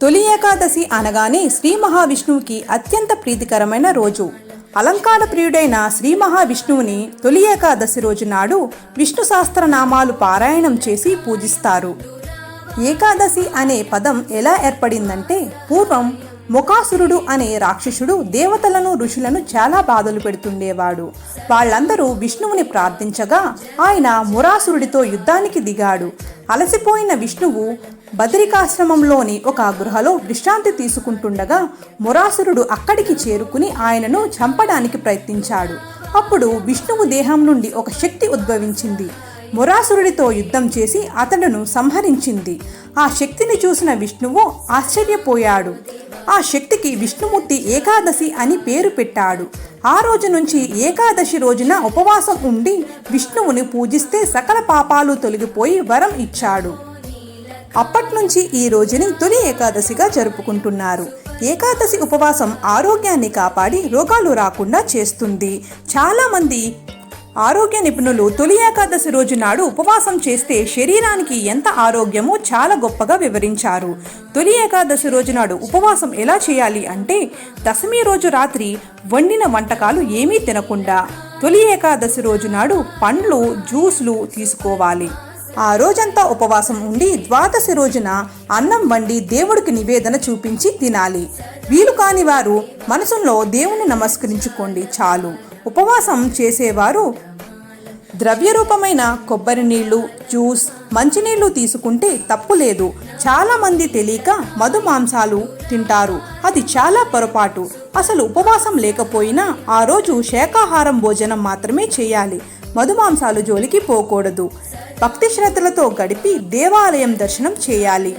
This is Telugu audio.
తొలి ఏకాదశి అనగానే శ్రీ మహావిష్ణువుకి అత్యంత ప్రీతికరమైన రోజు. అలంకార ప్రియుడైన శ్రీ మహావిష్ణువుని తొలి ఏకాదశి రోజు నాడు విష్ణు సహస్రనామాలు పారాయణం చేసి పూజిస్తారు. ఏకాదశి అనే పదం ఎలా ఏర్పడిందంటే పూర్వం ముఖాసురుడు అనే రాక్షసుడు దేవతలను ఋషులను చాలా బాధలు పెడుతుండేవాడు. వాళ్ళందరూ విష్ణువుని ప్రార్థించగా ఆయన మురాసురుడితో యుద్ధానికి దిగాడు. అలసిపోయిన విష్ణువు బదరికాశ్రమంలోని ఒక గృహలో విశ్రాంతి తీసుకుంటుండగా మురాసురుడు అక్కడికి చేరుకుని ఆయనను చంపడానికి ప్రయత్నించాడు. అప్పుడు విష్ణువు దేహం నుండి ఒక శక్తి ఉద్భవించింది. మురాసురుడితో యుద్ధం చేసి అతడును సంహరించింది. ఆ శక్తిని చూసిన విష్ణువు ఆశ్చర్యపోయాడు. ఆ శక్తికి విష్ణుమూర్తి ఏకాదశి అని పేరు పెట్టాడు. ఆ రోజు నుంచి ఏకాదశి రోజున ఉపవాసం ఉండి విష్ణువుని పూజిస్తే సకల పాపాలు తొలగిపోయి వరం ఇచ్చాడు. అప్పటి నుంచి ఈ రోజుని తొలి ఏకాదశిగా జరుపుకుంటున్నారు. ఏకాదశి ఉపవాసం ఆరోగ్యాన్ని కాపాడి రోగాలు రాకుండా చేస్తుంది. చాలామంది ఆరోగ్య నిపుణులు తొలి ఏకాదశి రోజు నాడు ఉపవాసం చేస్తే శరీరానికి ఎంత ఆరోగ్యమో చాలా గొప్పగా వివరించారు. తొలి ఏకాదశి రోజు నాడు ఉపవాసం ఎలా చేయాలి అంటే దశమి రోజు రాత్రి వండిన వంటకాలు ఏమీ తినకుండా తొలి ఏకాదశి రోజు నాడు పండ్లు జ్యూస్లు తీసుకోవాలి. ఆ రోజంతా ఉపవాసం ఉండి ద్వాదశి రోజున అన్నం వండి దేవుడికి నివేదన చూపించి తినాలి. వీలు కాని వారు మనసులో దేవుని నమస్కరించుకోండి చాలు. ఉపవాసం చేసేవారు ద్రవ్య రూపమైన కొబ్బరి నీళ్ళు జ్యూస్ మంచినీళ్ళు తీసుకుంటే తప్పు లేదు. చాలామంది తెలియక మధు మాంసాలు తింటారు. అది చాలా పొరపాటు. అసలు ఉపవాసం లేకపోయినా ఆ రోజు శాకాహారం భోజనం మాత్రమే చేయాలి. మధుమాంసాలు జోలికి పోకూడదు. భక్తి శ్రద్ధలతో గడిపి దేవాలయం దర్శనం చేయాలి.